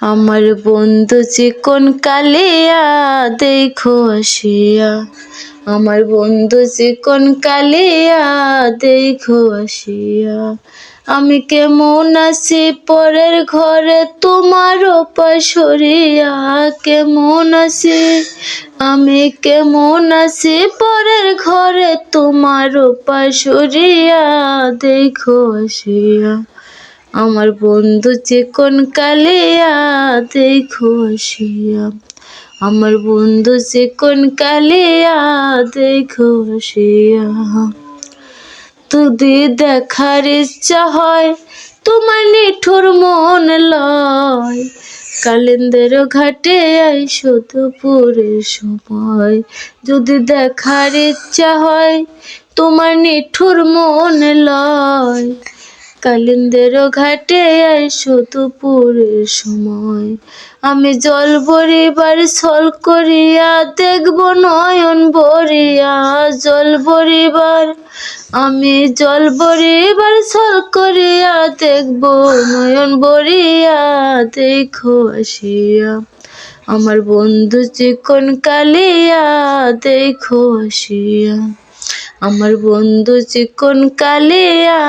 আমার বন্ধু চিকন কালিয়া, দেখো আসিয়া। আমার বন্ধু চিকন কালিয়া, দেখো আসিয়া। আমি কেমন আছি পরের ঘরে তোমার পাশরিয়া কেমন আছি? আমি কেমন আছি পরের ঘরে তোমার পাশরিয়া দেখো আসিয়া। আমার বন্ধু চিকন কালিয়া দেখো আসিয়া আমার বন্ধু চিকন কালিয়া দেখো আসিয়া যদি দেখার ইচ্ছা হয়, তোমার নিঠুর মন লয়। কালেন্দের ঘাটে আইসো দুপুরের সময়। যদি দেখার ইচ্ছা হয়, তোমার নিঠুর মন লয়। কালিন্দের ঘাটে আইসো দুপুরের সময়। আমি জল বরিবার ছল করিয়া দেখব নয়ন বরিয়া জল বরিবার আমি জল বরিবার ছল করিয়া দেখব নয়ন বরিয়া দেখো আসিয়া। আমার বন্ধু চিকন কালিয়া দেখো আসিয়া। আমার বন্ধু চিকন কালিয়া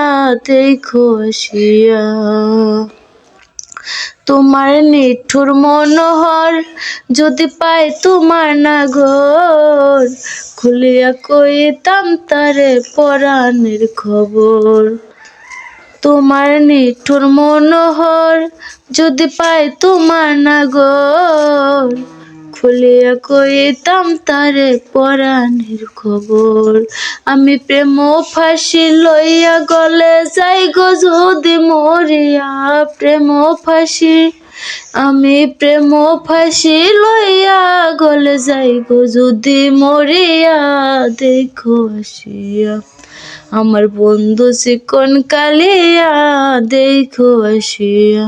দেখো আসিয়া তোমার নিঠুর মনোহর যদি পাই তোমার না নাগর, খুলিয়া কইতাম তারে পরাণের খবর। তোমার নিঠুর মনোহর যদি পাই তোমার নাগর খুলিয়া কইতাম তারে পরাণের খবর। আমি প্রেম ফাঁসি লইয়া গলে যাই গো যদি মরিয়া প্রেম ফাঁসি। আমি প্রেম ফাঁসি লইয়া গলে যাই গো যদি মরিয়া, দেখো আসিয়া। আমার বন্ধু চিকন কালিয়া, দেখো আসিয়া।